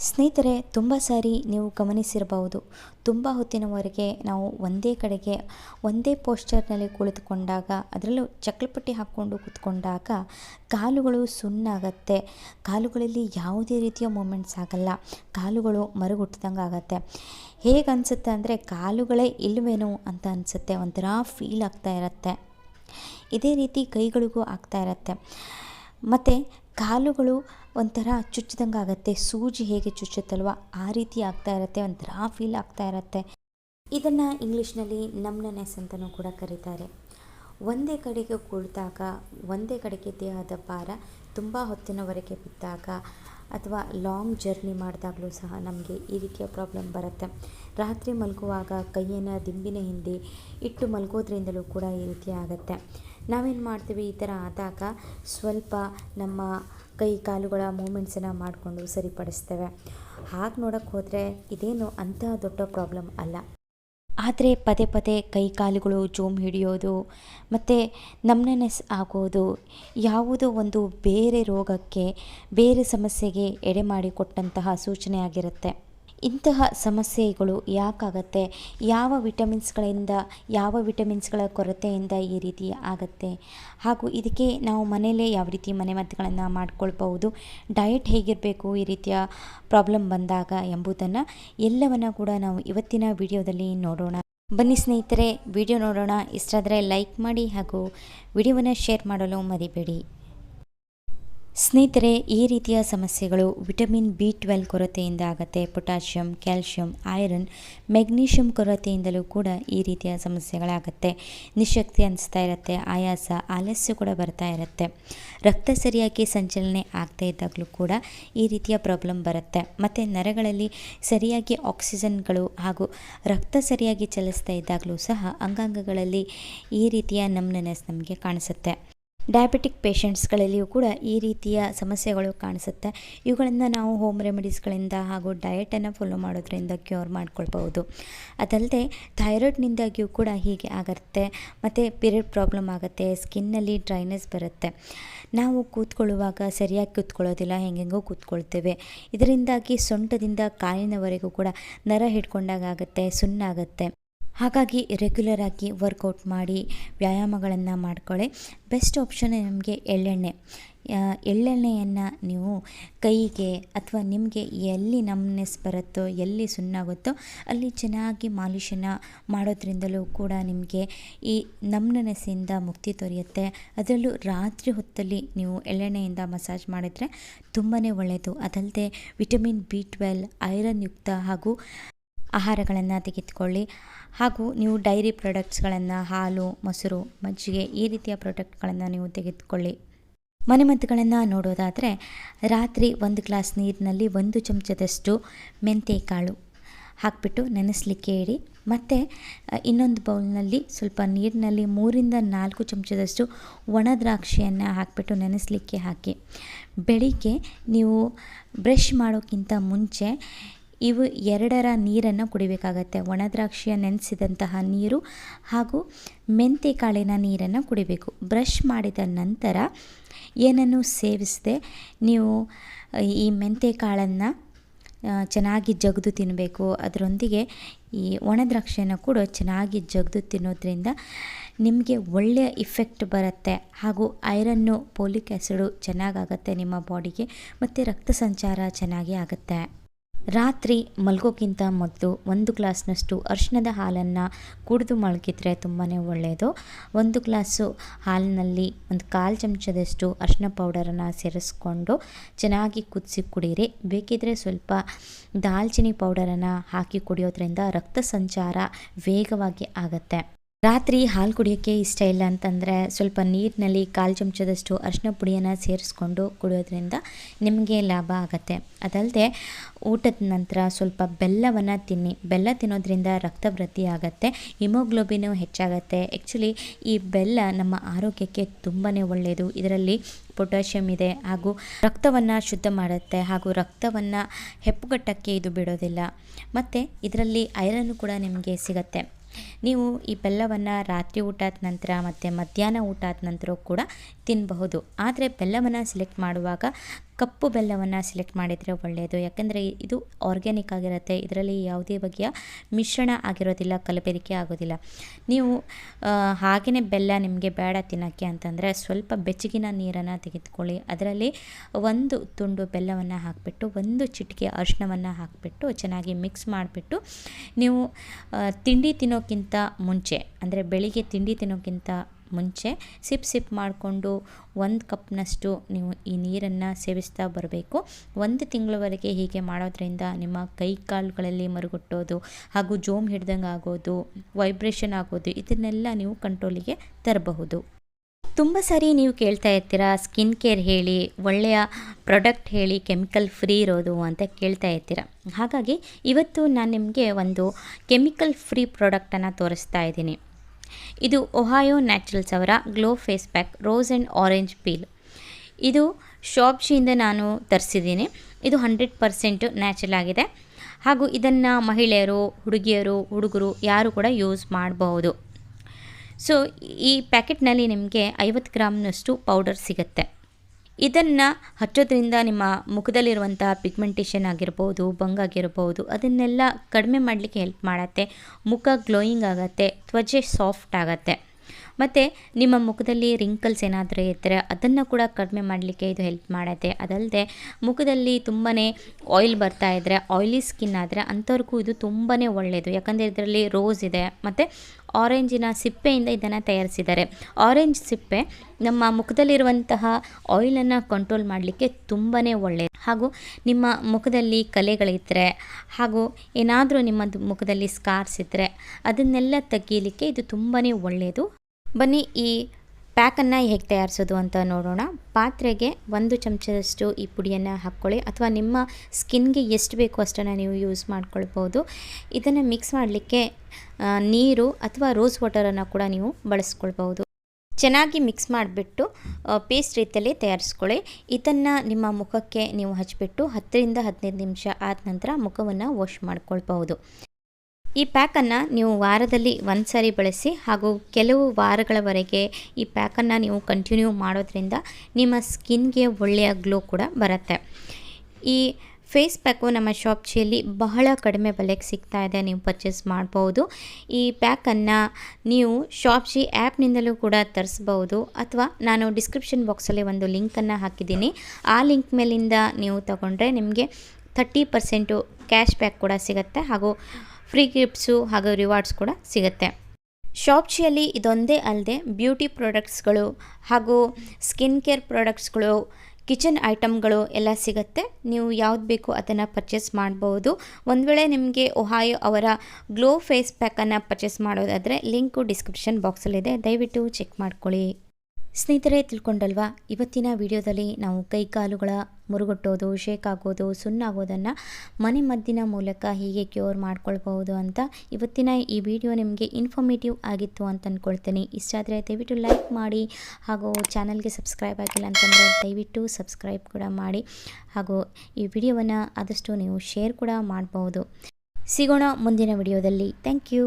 ಸ್ನೇಹಿತರೆ, ತುಂಬ ಸಾರಿ ನೀವು ಗಮನಿಸಿರಬಹುದು. ತುಂಬ ಹೊತ್ತಿನವರೆಗೆ ನಾವು ಒಂದೇ ಕಡೆಗೆ, ಒಂದೇ ಪೋಸ್ಚರ್ನಲ್ಲಿ ಕುಳಿತುಕೊಂಡಾಗ, ಅದರಲ್ಲೂ ಚಕ್ಲಪಟ್ಟಿ ಹಾಕ್ಕೊಂಡು ಕೂತ್ಕೊಂಡಾಗ ಕಾಲುಗಳು ಸುಣ್ಣಾಗತ್ತೆ. ಕಾಲುಗಳಲ್ಲಿ ಯಾವುದೇ ರೀತಿಯ ಮೂಮೆಂಟ್ಸ್ ಆಗಲ್ಲ. ಕಾಲುಗಳು ಮರುಗುಟ್ಟಿದಂಗೆ ಆಗತ್ತೆ. ಹೇಗೆ ಅನಿಸುತ್ತೆ ಅಂದರೆ, ಕಾಲುಗಳೇ ಇಲ್ವೇನೋ ಅಂತ ಅನಿಸುತ್ತೆ. ಒಂಥರ ಫೀಲ್ ಆಗ್ತಾ ಇರುತ್ತೆ. ಇದೇ ರೀತಿ ಕೈಗಳಿಗೂ ಆಗ್ತಾ ಇರುತ್ತೆ. ಮತ್ತು ಕಾಲುಗಳು ಒಂಥರ ಚುಚ್ಚಿದಂಗೆ ಆಗುತ್ತೆ. ಸೂಜಿ ಹೇಗೆ ಚುಚ್ಚುತ್ತಲ್ವ ಆ ರೀತಿ ಆಗ್ತಾ ಇರುತ್ತೆ, ಒಂಥರ ಫೀಲ್ ಆಗ್ತಾ ಇರುತ್ತೆ. ಇದನ್ನು ಇಂಗ್ಲೀಷ್ನಲ್ಲಿ ನಮ್ನನೆಸ್ ಅಂತಲೂ ಕೂಡ ಕರೀತಾರೆ. ಒಂದೇ ಕಡೆಗೆ ಕುಳಿತಾಗ ಒಂದೇ ಕಡೆಗೆ ದೇಹದ ಭಾರ ತುಂಬ ಹೊತ್ತಿನವರೆಗೆ ಬಿದ್ದಾಗ ಅಥವಾ ಲಾಂಗ್ ಜರ್ನಿ ಮಾಡಿದಾಗಲೂ ಸಹ ನಮಗೆ ಈ ರೀತಿಯ ಪ್ರಾಬ್ಲಮ್ ಬರುತ್ತೆ. ರಾತ್ರಿ ಮಲಗುವಾಗ ಕೈಯನ್ನು ದಿಂಬಿನ ಹಿಂದೆ ಇಟ್ಟು ಮಲಗೋದ್ರಿಂದಲೂ ಕೂಡ ಈ ರೀತಿ ಆಗುತ್ತೆ. ನಾವೇನು ಮಾಡ್ತೀವಿ ಈ ಥರ ಆದಾಗ ಸ್ವಲ್ಪ ನಮ್ಮ ಕೈ ಕಾಲುಗಳ ಮೂಮೆಂಟ್ಸನ್ನು ಮಾಡಿಕೊಂಡು ಸರಿಪಡಿಸ್ತೇವೆ. ಹಾಗೆ ನೋಡೋಕ್ಕೆ ಹೋದರೆ ಇದೇನು ಅಂತಹ ದೊಡ್ಡ ಪ್ರಾಬ್ಲಮ್ ಅಲ್ಲ. ಆದರೆ ಪದೇ ಪದೇ ಕೈ ಕಾಲುಗಳು ಜೋಮ್ ಹಿಡಿಯೋದು ಮತ್ತು ನಮ್ನೆಸ್ ಆಗೋದು ಯಾವುದೋ ಒಂದು ಬೇರೆ ರೋಗಕ್ಕೆ, ಬೇರೆ ಸಮಸ್ಯೆಗೆ ಎಡೆ ಮಾಡಿಕೊಟ್ಟಂತಹ ಸೂಚನೆ ಆಗಿರುತ್ತೆ. ಇಂತಹ ಸಮಸ್ಯೆಗಳು ಯಾಕಾಗತ್ತೆ? ಯಾವ ವಿಟಮಿನ್ಸ್ಗಳಿಂದ, ಯಾವ ವಿಟಮಿನ್ಸ್ಗಳ ಕೊರತೆಯಿಂದ ಈ ರೀತಿ ಆಗುತ್ತೆ? ಹಾಗೂ ಇದಕ್ಕೆ ನಾವು ಮನೆಯಲ್ಲೇ ಯಾವ ರೀತಿ ಮನೆಮದ್ದುಗಳನ್ನು ಮಾಡ್ಕೊಳ್ಬಹುದು? ಡಯಟ್ ಹೇಗಿರಬೇಕು ಈ ರೀತಿಯ ಪ್ರಾಬ್ಲಮ್ ಬಂದಾಗ ಎಂಬುದನ್ನು ಎಲ್ಲವನ್ನು ಕೂಡ ನಾವು ಇವತ್ತಿನ ವಿಡಿಯೋದಲ್ಲಿ ನೋಡೋಣ. ಬನ್ನಿ ಸ್ನೇಹಿತರೆ, ವಿಡಿಯೋ ನೋಡೋಣ. ಇಷ್ಟಾದರೆ ಲೈಕ್ ಮಾಡಿ ಹಾಗೂ ವಿಡಿಯೋವನ್ನು ಶೇರ್ ಮಾಡಲು ಮರಿಬೇಡಿ. ಸ್ನೇಹಿತರೆ, ಈ ರೀತಿಯ ಸಮಸ್ಯೆಗಳು ವಿಟಮಿನ್ ಬಿ ಟ್ವೆಲ್ ಕೊರತೆಯಿಂದ ಆಗುತ್ತೆ. ಪೊಟ್ಯಾಷಿಯಂ, ಕ್ಯಾಲ್ಶಿಯಂ, ಐರನ್, ಮೆಗ್ನೀಷಿಯಂ ಕೊರತೆಯಿಂದಲೂ ಕೂಡ ಈ ರೀತಿಯ ಸಮಸ್ಯೆಗಳಾಗುತ್ತೆ. ನಿಶಕ್ತಿ ಅನಿಸ್ತಾ ಇರುತ್ತೆ, ಆಯಾಸ, ಆಲಸ್ಯ ಕೂಡ ಬರ್ತಾ ಇರುತ್ತೆ. ರಕ್ತ ಸರಿಯಾಗಿ ಸಂಚಲನೆ ಆಗ್ತಾ ಇದ್ದಾಗಲೂ ಕೂಡ ಈ ರೀತಿಯ ಪ್ರಾಬ್ಲಮ್ ಬರುತ್ತೆ. ಮತ್ತು ನರಗಳಲ್ಲಿ ಸರಿಯಾಗಿ ಆಕ್ಸಿಜನ್ಗಳು ಹಾಗೂ ರಕ್ತ ಸರಿಯಾಗಿ ಚಲಿಸ್ತಾ ಇದ್ದಾಗಲೂ ಸಹ ಅಂಗಾಂಗಗಳಲ್ಲಿ ಈ ರೀತಿಯ ನಮ್ನೆಸ್ ನಮಗೆ ಕಾಣಿಸುತ್ತೆ. ಡಯಾಬಿಟಿಕ್ ಪೇಷಂಟ್ಸ್ಗಳಲ್ಲಿಯೂ ಕೂಡ ಈ ರೀತಿಯ ಸಮಸ್ಯೆಗಳು ಕಾಣಿಸುತ್ತೆ. ಇವುಗಳನ್ನು ನಾವು ಹೋಮ್ ರೆಮಿಡೀಸ್ಗಳಿಂದ ಹಾಗೂ ಡಯಟನ್ನು ಫಾಲೋ ಮಾಡೋದ್ರಿಂದ ಕ್ಯೂರ್ ಮಾಡ್ಕೊಳ್ಬೋದು ಅದಲ್ಲದೆ ಥೈರಾಯ್ಡ್ನಿಂದಾಗಿಯೂ ಕೂಡ ಹೀಗೆ ಆಗುತ್ತೆ. ಮತ್ತು ಪೀರಿಯಡ್ ಪ್ರಾಬ್ಲಮ್ ಆಗುತ್ತೆ ಸ್ಕಿನ್ನಲ್ಲಿ ಡ್ರೈನೆಸ್ ಬರುತ್ತೆ. ನಾವು ಕೂತ್ಕೊಳ್ಳುವಾಗ ಸರಿಯಾಗಿ ಕೂತ್ಕೊಳ್ಳೋದಿಲ್ಲ, ಹೆಂಗೆಂಗೋ ಕೂತ್ಕೊಳ್ತೇವೆ. ಇದರಿಂದಾಗಿ ಸೊಂಟದಿಂದ ಕಾಲಿನವರೆಗೂ ಕೂಡ ನರ ಹಿಡ್ಕೊಂಡಾಗ ಆಗುತ್ತೆ, ಸುಣ್ಣಾಗುತ್ತೆ. ಹಾಗಾಗಿ ರೆಗ್ಯುಲರ್ ಆಗಿ ವರ್ಕೌಟ್ ಮಾಡಿ ವ್ಯಾಯಾಮಗಳನ್ನು ಮಾಡ್ಕೊಳ್ಳಿ. ಬೆಸ್ಟ್ ಆಪ್ಷನ್ ನಿಮಗೆ ಎಳ್ಳೆಣ್ಣೆ. ಎಳ್ಳೆಣ್ಣೆಯನ್ನು ನೀವು ಕೈಗೆ ಅಥವಾ ನಿಮಗೆ ಎಲ್ಲಿ ನಮ್ನೆಸ್ ಬರುತ್ತೋ, ಎಲ್ಲಿ ಸುಣ್ಣಾಗುತ್ತೋ, ಅಲ್ಲಿ ಚೆನ್ನಾಗಿ ಮಾಲಿಷನ್ನು ಮಾಡೋದ್ರಿಂದಲೂ ಕೂಡ ನಿಮಗೆ ಈ ನಮ್ನೆಸ್ಸಿಂದ ಮುಕ್ತಿ ದೊರೆಯುತ್ತೆ. ಅದರಲ್ಲೂ ರಾತ್ರಿ ಹೊತ್ತಲ್ಲಿ ನೀವು ಎಳ್ಳೆಣ್ಣೆಯಿಂದ ಮಸಾಜ್ ಮಾಡಿದರೆ ತುಂಬಾ ಒಳ್ಳೆಯದು ಅದಲ್ಲದೆ ವಿಟಮಿನ್ ಬಿ ಟ್ವೆಲ್ ಐರನ್ ಯುಕ್ತ ಹಾಗೂ ಆಹಾರಗಳನ್ನು ತೆಗೆದುಕೊಳ್ಳಿ. ಹಾಗೂ ನೀವು ಡೈರಿ ಪ್ರಾಡಕ್ಟ್ಸ್ಗಳನ್ನು, ಹಾಲು, ಮೊಸರು, ಮಜ್ಜಿಗೆ ಈ ರೀತಿಯ ಪ್ರಾಡಕ್ಟ್ಗಳನ್ನು ನೀವು ತೆಗೆದುಕೊಳ್ಳಿ. ಮನೆಮದ್ದುಗಳನ್ನು ನೋಡೋದಾದರೆ ರಾತ್ರಿ ಒಂದು ಗ್ಲಾಸ್ ನೀರಿನಲ್ಲಿ ಒಂದು ಚಮಚದಷ್ಟು ಮೆಂತೆ ಕಾಳು ಹಾಕಿಬಿಟ್ಟು ನೆನೆಸಲಿಕ್ಕೆ ಇಡಿ ಮತ್ತು ಇನ್ನೊಂದು ಬೌಲ್ನಲ್ಲಿ ಸ್ವಲ್ಪ ನೀರಿನಲ್ಲಿ ಮೂರಿಂದ ನಾಲ್ಕು ಚಮಚದಷ್ಟು ಒಣ ದ್ರಾಕ್ಷಿಯನ್ನು ಹಾಕಿಬಿಟ್ಟು ನೆನೆಸಲಿಕ್ಕೆ ಹಾಕಿ. ಬೆಳಿಗ್ಗೆ ನೀವು ಬ್ರಷ್ ಮಾಡೋಕ್ಕಿಂತ ಮುಂಚೆ ಇವು ಎರಡರ ನೀರನ್ನು ಕುಡಿಬೇಕಾಗತ್ತೆ. ಒಣ ದ್ರಾಕ್ಷಿಯ ನೆನೆಸಿದಂತಹ ನೀರು ಹಾಗೂ ಮೆಂತೆ ಕಾಳಿನ ನೀರನ್ನು ಕುಡಿಬೇಕು. ಬ್ರಷ್ ಮಾಡಿದ ನಂತರ ಏನನ್ನು ಸೇವಿಸದೆ, ನೀವು ಈ ಮೆಂತೆ ಕಾಳನ್ನು ಚೆನ್ನಾಗಿ ಜಗಿದು ತಿನ್ನಬೇಕು ಅದರೊಂದಿಗೆ ಈ ಒಣದ್ರಾಕ್ಷಿಯನ್ನು ಕೂಡ ಚೆನ್ನಾಗಿ ಜಗಿದು ತಿನ್ನೋದ್ರಿಂದ ನಿಮಗೆ ಒಳ್ಳೆಯ ಇಫೆಕ್ಟ್ ಬರುತ್ತೆ. ಹಾಗೂ ಐರನ್ನು ಪೋಲಿಕ್ ಆ್ಯಸಿಡು ಚೆನ್ನಾಗಾಗತ್ತೆ ನಿಮ್ಮ ಬಾಡಿಗೆ ಮತ್ತು ರಕ್ತ ಸಂಚಾರ ಚೆನ್ನಾಗಿ ಆಗುತ್ತೆ. ರಾತ್ರಿ ಮಲಗೋಕ್ಕಿಂತ ಮೊದಲು ಒಂದು ಗ್ಲಾಸ್ನಷ್ಟು ಅರಿಶಿಣದ ಹಾಲನ್ನು ಕುಡಿದು ಮಲಗಿದ್ರೆ ತುಂಬಾ ಒಳ್ಳೆಯದು ಒಂದು ಗ್ಲಾಸು ಹಾಲಿನಲ್ಲಿ ಒಂದು ಕಾಲು ಚಮಚದಷ್ಟು ಅರಿಶಿಣ ಪೌಡರನ್ನು ಸೇರಿಸ್ಕೊಂಡು ಚೆನ್ನಾಗಿ ಕುದಿಸಿ ಕುಡಿಯಿರಿ ಬೇಕಿದ್ದರೆ ಸ್ವಲ್ಪ ದಾಲ್ಚಿನ್ನಿ ಪೌಡರನ್ನು ಹಾಕಿ ಕುಡಿಯೋದ್ರಿಂದ ರಕ್ತ ಸಂಚಾರ ವೇಗವಾಗಿ ಆಗುತ್ತೆ. ರಾತ್ರಿ ಹಾಲು ಕುಡಿಯೋಕ್ಕೆ ಇಷ್ಟ ಇಲ್ಲ ಅಂತಂದರೆ ಸ್ವಲ್ಪ ನೀರಿನಲ್ಲಿ ಕಾಲು ಚಮಚದಷ್ಟು ಅರಿಶಿನ ಪುಡಿಯನ್ನು ಸೇರಿಸ್ಕೊಂಡು ಕುಡಿಯೋದ್ರಿಂದ ನಿಮಗೆ ಲಾಭ ಆಗುತ್ತೆ. ಅದಲ್ಲದೆ ಊಟದ ನಂತರ ಸ್ವಲ್ಪ ಬೆಲ್ಲವನ್ನು ತಿನ್ನಿ. ಬೆಲ್ಲ ತಿನ್ನೋದ್ರಿಂದ ರಕ್ತ ವೃದ್ಧಿ ಆಗುತ್ತೆ, ಹಿಮೋಗ್ಲೋಬಿನು ಹೆಚ್ಚಾಗುತ್ತೆ. ಆ್ಯಕ್ಚುಲಿ ಈ ಬೆಲ್ಲ ನಮ್ಮ ಆರೋಗ್ಯಕ್ಕೆ ತುಂಬಾ ಒಳ್ಳೆಯದು ಇದರಲ್ಲಿ ಪೊಟ್ಯಾಷಿಯಮ್ ಇದೆ ಹಾಗೂ ರಕ್ತವನ್ನು ಶುದ್ಧ ಮಾಡುತ್ತೆ ಹಾಗೂ ರಕ್ತವನ್ನು ಹೆಪ್ಪುಗಟ್ಟಕ್ಕೆ ಇದು ಬಿಡೋದಿಲ್ಲ. ಮತ್ತು ಇದರಲ್ಲಿ ಐರನ್ನು ಕೂಡ ನಿಮಗೆ ಸಿಗುತ್ತೆ. ನೀವು ಈ ಬೆಲ್ಲವನ್ನು ರಾತ್ರಿ ಊಟ ಆದ ನಂತರ ಮತ್ತು ಮಧ್ಯಾಹ್ನ ಊಟ ಆದ ನಂತರ ಕೂಡ ತಿನ್ನಬಹುದು ಆದರೆ ಬೆಲ್ಲವನ್ನು ಸೆಲೆಕ್ಟ್ ಮಾಡುವಾಗ ಕಪ್ಪು ಬೆಲ್ಲವನ್ನು ಸೆಲೆಕ್ಟ್ ಮಾಡಿದರೆ ಒಳ್ಳೆಯದು ಯಾಕೆಂದರೆ ಇದು ಆರ್ಗ್ಯಾನಿಕ್ ಆಗಿರುತ್ತೆ. ಇದರಲ್ಲಿ ಯಾವುದೇ ಬಗೆಯ ಮಿಶ್ರಣ ಆಗಿರೋದಿಲ್ಲ, ಕಲಬೆರಿಕೆ ಆಗೋದಿಲ್ಲ. ನೀವು ಹಾಗೆಯೇ ಬೆಲ್ಲ ನಿಮಗೆ ಬೇಡ ತಿನ್ನೋಕ್ಕೆ ಅಂತಂದರೆ ಸ್ವಲ್ಪ ಬೆಚ್ಚಗಿನ ನೀರನ್ನು ತೆಗೆದುಕೊಳ್ಳಿ. ಅದರಲ್ಲಿ ಒಂದು ತುಂಡು ಬೆಲ್ಲವನ್ನು ಹಾಕಿಬಿಟ್ಟು, ಒಂದು ಚಿಟಿಕೆ ಅರ್ಶಿನವನ್ನು ಹಾಕಿಬಿಟ್ಟು ಚೆನ್ನಾಗಿ ಮಿಕ್ಸ್ ಮಾಡಿಬಿಟ್ಟು ನೀವು ತಿಂಡಿ ತಿನ್ನೋಕ್ಕಿಂತ ಮುಂಚೆ, ಅಂದರೆ ಬೆಳಿಗ್ಗೆ ತಿಂಡಿ ತಿನ್ನೋಕ್ಕಿಂತ ಮುಂಚೆ ಸಿಪ್ ಸಿಪ್ ಮಾಡಿಕೊಂಡು ಒಂದು ಕಪ್ನಷ್ಟು ನೀವು ಈ ನೀರನ್ನು ಸೇವಿಸ್ತಾ ಬರಬೇಕು. ಒಂದು ತಿಂಗಳವರೆಗೆ ಹೀಗೆ ಮಾಡೋದ್ರಿಂದ ನಿಮ್ಮ ಕೈ ಕಾಲುಗಳಲ್ಲಿ ಮರುಗುಟ್ಟೋದು ಹಾಗೂ ಜೋಮ್ ಹಿಡ್ದಂಗೆ ಆಗೋದು, ವೈಬ್ರೇಷನ್ ಆಗೋದು, ಇದನ್ನೆಲ್ಲ ನೀವು ಕಂಟ್ರೋಲಿಗೆ ತರಬಹುದು. ತುಂಬ ಸಾರಿ ನೀವು ಕೇಳ್ತಾ ಇರ್ತೀರಾ, ಸ್ಕಿನ್ ಕೇರ್ ಹೇಳಿ, ಒಳ್ಳೆಯ ಪ್ರಾಡಕ್ಟ್ ಹೇಳಿ, ಕೆಮಿಕಲ್ ಫ್ರೀ ಇರೋದು ಅಂತ ಕೇಳ್ತಾ ಇರ್ತೀರ? ಹಾಗಾಗಿ ಇವತ್ತು ನಾನು ನಿಮಗೆ ಒಂದು ಕೆಮಿಕಲ್ ಫ್ರೀ ಪ್ರಾಡಕ್ಟನ್ನು ತೋರಿಸ್ತಾ ಇದ್ದೀನಿ. ಇದು ಒಹಾಯೋ ನ್ಯಾಚುರಲ್ಸ್ ಅವರ glow face pack rose and orange peel. ಇದು ಶಾಪ್ಶಿಯಿಂದ ನಾನು ತರಿಸಿದ್ದೀನಿ. ಇದು ಹಂಡ್ರೆಡ್ ಪರ್ಸೆಂಟು ನ್ಯಾಚುರಲ್ ಆಗಿದೆ. ಹಾಗೂ ಇದನ್ನು ಮಹಿಳೆಯರು, ಹುಡುಗಿಯರು, ಹುಡುಗರು ಯಾರು ಕೂಡ ಯೂಸ್ ಮಾಡಬಹುದು. ಸೊ, ಈ ಪ್ಯಾಕೆಟ್ನಲ್ಲಿ ನಿಮಗೆ ಐವತ್ತು ಗ್ರಾಮ್ನಷ್ಟು ಪೌಡರ್ ಸಿಗುತ್ತೆ. ಇದನ್ನು ಹಚ್ಚೋದ್ರಿಂದ ನಿಮ್ಮ ಮುಖದಲ್ಲಿರುವಂಥ ಪಿಗ್ಮೆಂಟೇಷನ್ ಆಗಿರ್ಬೋದು ಬಂಗಾಗಿರ್ಬೋದು ಅದನ್ನೆಲ್ಲ ಕಡಿಮೆ ಮಾಡಲಿಕ್ಕೆ ಹೆಲ್ಪ್ ಮಾಡುತ್ತೆ. ಮುಖ ಗ್ಲೋಯಿಂಗ್ ಆಗುತ್ತೆ, ತ್ವಚೆ ಸಾಫ್ಟ್ ಆಗುತ್ತೆ. ಮತ್ತು ನಿಮ್ಮ ಮುಖದಲ್ಲಿ ರಿಂಕಲ್ಸ್ ಏನಾದರೂ ಇದ್ದರೆ ಅದನ್ನು ಕೂಡ ಕಡಿಮೆ ಮಾಡಲಿಕ್ಕೆ ಇದು ಹೆಲ್ಪ್ ಮಾಡುತ್ತೆ. ಅದಲ್ಲದೆ ಮುಖದಲ್ಲಿ ತುಂಬಾ ಆಯಿಲ್ ಬರ್ತಾ ಇದ್ದರೆ ಆಯಿಲಿ ಸ್ಕಿನ್ ಆದರೆ ಅಂಥವ್ರಿಗೂ ಇದು ತುಂಬಾ ಒಳ್ಳೆಯದು ಯಾಕಂದರೆ ಇದರಲ್ಲಿ ರೋಸ್ ಇದೆ, ಮತ್ತು ಆರೆಂಜಿನ ಸಿಪ್ಪೆಯಿಂದ ಇದನ್ನು ತಯಾರಿಸಿದ್ದಾರೆ. ಆರೆಂಜ್ ಸಿಪ್ಪೆ ನಮ್ಮ ಮುಖದಲ್ಲಿರುವಂತಹ ಆಯಿಲನ್ನು ಕಂಟ್ರೋಲ್ ಮಾಡಲಿಕ್ಕೆ ತುಂಬಾ ಒಳ್ಳೆಯದು ಹಾಗೂ ನಿಮ್ಮ ಮುಖದಲ್ಲಿ ಕಲೆಗಳಿದ್ದರೆ ಹಾಗೂ ಏನಾದರೂ ನಿಮ್ಮ ಮುಖದಲ್ಲಿ ಸ್ಕಾರ್ಸ್ ಇದ್ದರೆ ಅದನ್ನೆಲ್ಲ ತೆಗೀಲಿಕ್ಕೆ ಇದು ತುಂಬಾ ಒಳ್ಳೆಯದು ಬನ್ನಿ, ಈ ಪ್ಯಾಕನ್ನು ಹೇಗೆ ತಯಾರಿಸೋದು ಅಂತ ನೋಡೋಣ. ಪಾತ್ರೆಗೆ ಒಂದು ಚಮಚದಷ್ಟು ಈ ಪುಡಿಯನ್ನು ಹಾಕ್ಕೊಳ್ಳಿ ಅಥವಾ ನಿಮ್ಮ ಸ್ಕಿನ್ಗೆ ಎಷ್ಟು ಬೇಕೋ ಅಷ್ಟನ್ನು ನೀವು ಯೂಸ್ ಮಾಡ್ಕೊಳ್ಬೋದು. ಇದನ್ನು ಮಿಕ್ಸ್ ಮಾಡಲಿಕ್ಕೆ ನೀರು ಅಥವಾ ರೋಸ್ ವಾಟರನ್ನು ಕೂಡ ನೀವು ಬಳಸ್ಕೊಳ್ಬೋದು ಚೆನ್ನಾಗಿ ಮಿಕ್ಸ್ ಮಾಡಿಬಿಟ್ಟು ಪೇಸ್ಟ್ ರೀತಿಯಲ್ಲಿ ತಯಾರಿಸ್ಕೊಳ್ಳಿ. ಇದನ್ನು ನಿಮ್ಮ ಮುಖಕ್ಕೆ ನೀವು ಹಚ್ಚಿಬಿಟ್ಟು ಹತ್ತರಿಂದ ಹದಿನೈದು ನಿಮಿಷ ಆದ ನಂತರ ಮುಖವನ್ನು ವಾಶ್ ಮಾಡ್ಕೊಳ್ಬಹುದು. ಈ ಪ್ಯಾಕನ್ನು ನೀವು ವಾರದಲ್ಲಿ ಒಂದು ಸಾರಿ ಬಳಸಿ ಹಾಗೂ ಕೆಲವು ವಾರಗಳವರೆಗೆ ಈ ಪ್ಯಾಕನ್ನು ನೀವು ಕಂಟಿನ್ಯೂ ಮಾಡೋದ್ರಿಂದ ನಿಮ್ಮ ಸ್ಕಿನ್ಗೆ ಒಳ್ಳೆಯ ಗ್ಲೋ ಕೂಡ ಬರುತ್ತೆ. ಈ ಫೇಸ್ ಪ್ಯಾಕು ನಮ್ಮ ಶಾಪ್ಚಿಯಲ್ಲಿ ಬಹಳ ಕಡಿಮೆ ಬೆಲೆಗೆ ಸಿಗ್ತಾ ಇದೆ, ನೀವು ಪರ್ಚೇಸ್ ಮಾಡ್ಬೋದು. ಈ ಪ್ಯಾಕನ್ನು ನೀವು ಶಾಪ್ಜಿ ಆ್ಯಪ್ನಿಂದಲೂ ಕೂಡ ತರಿಸ್ಬೋದು ಅಥವಾ ನಾನು ಡಿಸ್ಕ್ರಿಪ್ಷನ್ ಬಾಕ್ಸಲ್ಲಿ ಒಂದು ಲಿಂಕನ್ನು ಹಾಕಿದ್ದೀನಿ. ಆ ಲಿಂಕ್ ಮೇಲಿಂದ ನೀವು ತಗೊಂಡ್ರೆ ನಿಮಗೆ ಥರ್ಟಿ ಪರ್ಸೆಂಟು ಕ್ಯಾಶ್ ಬ್ಯಾಕ್ ಕೂಡ ಸಿಗುತ್ತೆ ಹಾಗೂ ಫ್ರೀ ಗಿಫ್ಟ್ಸು ಹಾಗೂ ರಿವಾರ್ಡ್ಸ್ ಕೂಡ ಸಿಗುತ್ತೆ. ಶಾಪ್ಚಿಯಲ್ಲಿ ಇದೊಂದೇ ಅಲ್ಲದೆ ಬ್ಯೂಟಿ ಪ್ರಾಡಕ್ಟ್ಸ್ಗಳು ಹಾಗೂ ಸ್ಕಿನ್ ಕೇರ್ ಪ್ರಾಡಕ್ಟ್ಸ್ಗಳು, ಕಿಚನ್ ಐಟಮ್ಗಳು ಎಲ್ಲ ಸಿಗುತ್ತೆ. ನೀವು ಯಾವ್ದು ಬೇಕು ಅದನ್ನು ಪರ್ಚೇಸ್ ಮಾಡ್ಬೋದು. ಒಂದು ವೇಳೆ ನಿಮಗೆ ಒಹಾಯೋ ಅವರ ಗ್ಲೋ ಫೇಸ್ ಪ್ಯಾಕನ್ನು ಪರ್ಚೇಸ್ ಮಾಡೋದಾದರೆ ಲಿಂಕು ಡಿಸ್ಕ್ರಿಪ್ಷನ್ ಬಾಕ್ಸಲ್ಲಿದೆ. ದಯವಿಟ್ಟು ಚೆಕ್ ಮಾಡ್ಕೊಳ್ಳಿ. ಸ್ನೇಹಿತರೆ, ತಿಳ್ಕೊಂಡಲ್ವಾ? ಇವತ್ತಿನ ವಿಡಿಯೋದಲ್ಲಿ ನಾವು ಕೈಕಾಲುಗಳ ಮುರುಗುಟ್ಟೋದು, ಶೇಕ್ ಆಗೋದು ಸುಣ್ಣಾಗೋದನ್ನು ಮನೆ ಮದ್ದಿನ ಮೂಲಕ ಹೀಗೆ ಕ್ಯೂರ್ ಮಾಡ್ಕೊಳ್ಬಹುದು ಅಂತ ಇವತ್ತಿನ ಈ ವಿಡಿಯೋ ನಿಮಗೆ ಇನ್ಫಾರ್ಮೇಟಿವ್ ಆಗಿತ್ತು ಅಂತ ಅಂದ್ಕೊಳ್ತೀನಿ ಇಷ್ಟ ಆದರೆ ದಯವಿಟ್ಟು ಲೈಕ್ ಮಾಡಿ ಹಾಗೂ ಚಾನಲ್ಗೆ ಸಬ್ಸ್ಕ್ರೈಬ್ ಆಗಿಲ್ಲ ಅಂತಂದರೆ ದಯವಿಟ್ಟು ಸಬ್ಸ್ಕ್ರೈಬ್ ಕೂಡ ಮಾಡಿ ಹಾಗೂ ಈ ವಿಡಿಯೋವನ್ನು ಆದಷ್ಟು ನೀವು ಶೇರ್ ಕೂಡ ಮಾಡಬಹುದು. ಸಿಗೋಣ ಮುಂದಿನ ವಿಡಿಯೋದಲ್ಲಿ. Thank you